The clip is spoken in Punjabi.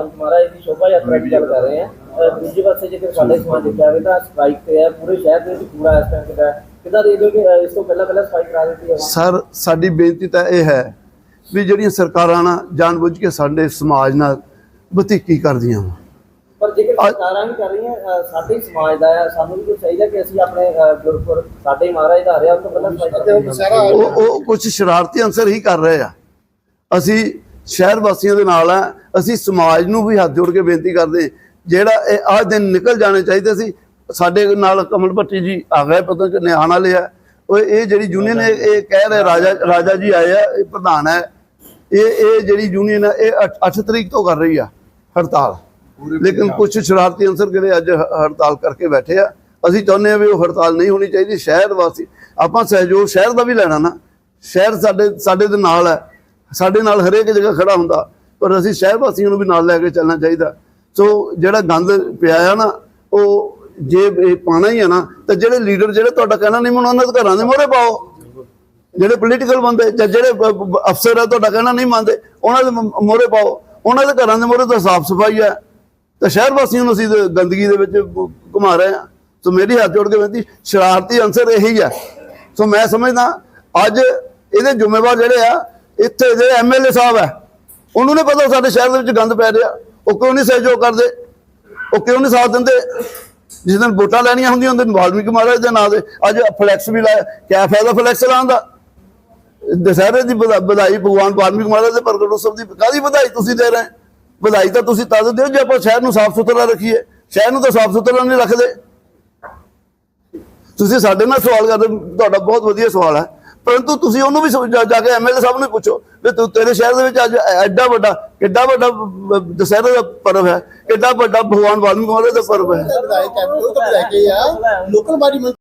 ਵਾਲਮੀਕ ਮਹਾਰਾਜ ਦੀ ਸ਼ੋਭਾ ਯਾਤਰਾ ਦੀ ਗੱਲ ਕਰ ਰਹੇ ਹਾਂ ਦੂਜੇ ਪਾਸੇ ਜੇਕਰ ਸਾਡੇ ਸਮਾਜ ਦੇਖਿਆ ਜਾਵੇ ਤਾਂ ਸਟ੍ਰਾਈਕ ਤੇ ਹੈ ਪੂਰੇ ਸ਼ਹਿਰ ਦੇ ਵਿੱਚ ਪੂਰਾ ਇਸ ਟਾਈਮ ਕਿਦਾ ਕਿਦਾਂ ਦੇ ਅਹ ਇਸ ਤੋਂ ਪਹਿਲਾਂ ਪਹਿਲਾਂ ਸਟ੍ਰਾਈਕ ਕਰਾ ਦਿੱਤੀ ਹੈ ਸਰ ਸਾਡੀ ਬੇਨਤੀ ਤਾਂ ਇਹ ਹੈ ਵੀ ਜਿਹੜੀਆਂ ਸਰਕਾਰਾਂ ਨਾ ਜਾਣਬੁੱਝ ਕੇ ਸਾਡੇ ਸਮਾਜ ਨਾਲ ਬਤੀਕੀ ਕਰਦੀਆਂ ਵਾ। ਪਰ ਜੇਕਰ ਸਰਕਾਰਾਂ ਵੀ ਕਰ ਰਹੀਆਂ ਸਾਡੇ ਹੀ ਸਮਾਜ ਦਾ ਹੈ ਸਾਨੂੰ ਵੀ ਤਾਂ ਚਾਹੀਦਾ ਕਿ ਅਸੀਂ ਆਪਣੇ ਗੁਰਪੁਰ ਸਾਡੇ ਮਹਾਰਾਜ ਦਾ ਆ ਰਿਹਾ ਉਸ ਤੋਂ ਪਹਿਲਾਂ ਸਟ੍ਰਾਈਕ ਕਰੀਏ ਉਹ ਉਹ ਕੁਝ ਸ਼ਰਾਰਤੀ ਅੰਸਰ ਹੀ ਕਰ ਰਹੇ ਆ। ਅਸੀਂ ਸ਼ਹਿਰ ਵਾਸੀਆਂ ਦੇ ਨਾਲ ਆ ਅਸੀਂ ਸਮਾਜ ਨੂੰ ਵੀ ਹੱਥ ਜੋੜ ਕੇ ਬੇਨਤੀ ਕਰਦੇ ਜਿਹੜਾ ਇਹ ਆਹ ਦਿਨ ਨਿਕਲ ਜਾਣੇ ਚਾਹੀਦੇ ਸੀ ਸਾਡੇ ਨਾਲ ਕਮਲ ਭੱਟੀ ਜੀ ਆ ਗਏ ਪਤਾ ਕਿ ਨਿਆਣ ਵਾਲੇ ਆ। ਉਹ ਇਹ ਜਿਹੜੀ ਯੂਨੀਅਨ ਇਹ ਕਹਿ ਰਹੇ ਰਾਜਾ ਰਾਜਾ ਜੀ ਆਏ ਆ ਇਹ ਪ੍ਰਧਾਨ ਹੈ। ਇਹ ਇਹ ਜਿਹੜੀ ਯੂਨੀਅਨ ਹੈ ਇਹ 8 ਤਰੀਕ ਤੋਂ ਕਰ ਰਹੀ ਆ ਹੜਤਾਲ। ਲੇਕਿਨ ਕੁਝ ਸ਼ਰਾਰਤੀ ਅੰਸਰ ਜਿਹੜੇ ਅੱਜ ਹੜਤਾਲ ਕਰਕੇ ਬੈਠੇ ਆ ਅਸੀਂ ਚਾਹੁੰਦੇ ਆ ਵੀ ਉਹ ਹੜਤਾਲ ਨਹੀਂ ਹੋਣੀ ਚਾਹੀਦੀ ਸ਼ਹਿਰ ਵਾਸੀ ਆਪਾਂ ਸਹਿਯੋਗ ਸ਼ਹਿਰ ਦਾ ਵੀ ਲੈਣਾ ਨਾ। ਸ਼ਹਿਰ ਸਾਡੇ ਸਾਡੇ ਦੇ ਨਾਲ ਹੈ ਸਾਡੇ ਨਾਲ ਹਰੇਕ ਜਗ੍ਹਾ ਖੜਾ ਹੁੰਦਾ। ਪਰ ਅਸੀਂ ਸ਼ਹਿਰ ਵਾਸੀਆਂ ਨੂੰ ਵੀ ਨਾਲ ਲੈ ਕੇ ਚੱਲਣਾ ਚਾਹੀਦਾ। ਸੋ ਜਿਹੜਾ ਗੰਦ ਪਿਆ ਆ ਨਾ, ਉਹ ਜੇ ਇਹ ਪਾਣਾ ਹੀ ਆ ਨਾ, ਤਾਂ ਜਿਹੜੇ ਲੀਡਰ ਜਿਹੜੇ ਤੁਹਾਡਾ ਕਹਿਣਾ ਨਹੀਂ ਮੰਨਣਾ ਉਹਨਾਂ ਦੇ ਘਰਾਂ ਦੇ ਮੋਹਰੇ ਪਾਓ। ਜਿਹੜੇ ਪੋਲੀਟੀਕਲ ਬੰਦੇ ਜਾਂ ਜਿਹੜੇ ਅਫਸਰ ਆ, ਤੁਹਾਡਾ ਕਹਿਣਾ ਨਹੀਂ ਮੰਨਦੇ, ਉਹਨਾਂ ਦੇ ਮੋਹਰੇ ਪਾਓ। ਉਹਨਾਂ ਦੇ ਘਰਾਂ ਦੇ ਮੋਹਰੇ ਤਾਂ ਸਾਫ਼ ਸਫ਼ਾਈ ਹੈ ਤਾਂ ਸ਼ਹਿਰ ਵਾਸੀਆਂ ਨੂੰ ਅਸੀਂ ਗੰਦਗੀ ਦੇ ਵਿੱਚ ਘੁਮਾ ਰਹੇ ਹਾਂ ਸੋ ਮੇਰੀ ਹੱਥ ਜੋੜ ਕੇ ਬੇਨਤੀ, ਸ਼ਰਾਰਤੀ ਅੰਸਰ ਇਹੀ ਹੈ ਸੋ ਮੈਂ ਸਮਝਦਾ, ਅੱਜ ਇਹਦੇ ਜ਼ਿੰਮੇਵਾਰ ਜਿਹੜੇ ਆ, ਇੱਥੇ ਜਿਹੜੇ ਐਮਐਲਏ ਸਾਹਿਬ ਹੈ ਉਹਨੂੰ ਨਹੀਂ ਪਤਾ ਸਾਡੇ ਸ਼ਹਿਰ ਦੇ ਵਿੱਚ ਗੰਦ ਪੈ ਰਿਹਾ। ਉਹ ਕਿਉਂ ਨਹੀਂ ਸਹਿਯੋਗ ਕਰਦੇ? ਉਹ ਕਿਉਂ ਨਹੀਂ ਸਾਥ ਦਿੰਦੇ? ਜਿਸ ਦਿਨ ਵੋਟਾਂ ਲੈਣੀਆਂ ਹੁੰਦੀਆਂ ਉਹਦੇ ਵਾਲਮੀਕ ਮਹਾਰਾਜ ਦੇ ਨਾਂ ਦੇ ਅੱਜ ਫਲੈਕਸ ਵੀ ਲਾਇਆ। ਕਿਆ ਫਾਇਦਾ ਫਲੈਕਸ ਲਾਉਣ ਦਾ? ਦਸ਼ਹਰੇ ਦੀ ਵਧਾ- ਵਧਾਈ ਭਗਵਾਨ ਵਾਲਮੀਕ ਮਹਾਰਾਜ ਦੇ ਪ੍ਰਗਟ ਉਤਸਵ ਦੀ ਕਾਦੀ ਵਧਾਈ ਤੁਸੀਂ ਦੇ ਰਹੇ? ਵਧਾਈ ਤਾਂ ਤੁਸੀਂ ਤਦ ਦਿਓ ਜੇ ਆਪਾਂ ਸ਼ਹਿਰ ਨੂੰ ਸਾਫ਼ ਸੁਥਰਾ ਰੱਖੀਏ। ਸ਼ਹਿਰ ਨੂੰ ਤਾਂ ਸਾਫ਼ ਸੁਥਰਾ ਨਹੀਂ ਰੱਖਦੇ। ਤੁਸੀਂ ਸਾਡੇ ਨਾਲ ਸਵਾਲ ਕਰਦੇ, ਤੁਹਾਡਾ ਬਹੁਤ ਵਧੀਆ ਸਵਾਲ ਹੈ। ਪਰੰਤੂ ਤੁਸੀਂ ਉਹਨੂੰ ਵੀ ਸਮ- ਜਾ ਜਾ ਕੇ ਐਮਐਲਏ ਸਾਹਿਬ ਨੂੰ ਪੁੱਛੋ ਵੀ ਤੂੰ ਤੇਰੇ ਸ਼ਹਿਰ ਦੇ ਵਿੱਚ ਅੱਜ ਐਡਾ ਵੱਡਾ, ਕਿੱਡਾ ਵੱਡਾ ਬ- ਦੁਸਹਿਰੇ ਦਾ ਪਰਵ ਹੈ, ਕਿੱਡਾ ਵੱਡਾ ਭਗਵਾਨ ਵਾਲਮੀਕ ਮਹਾਰਾਜ ਦਾ ਪਰਵ ਹੈ। Local body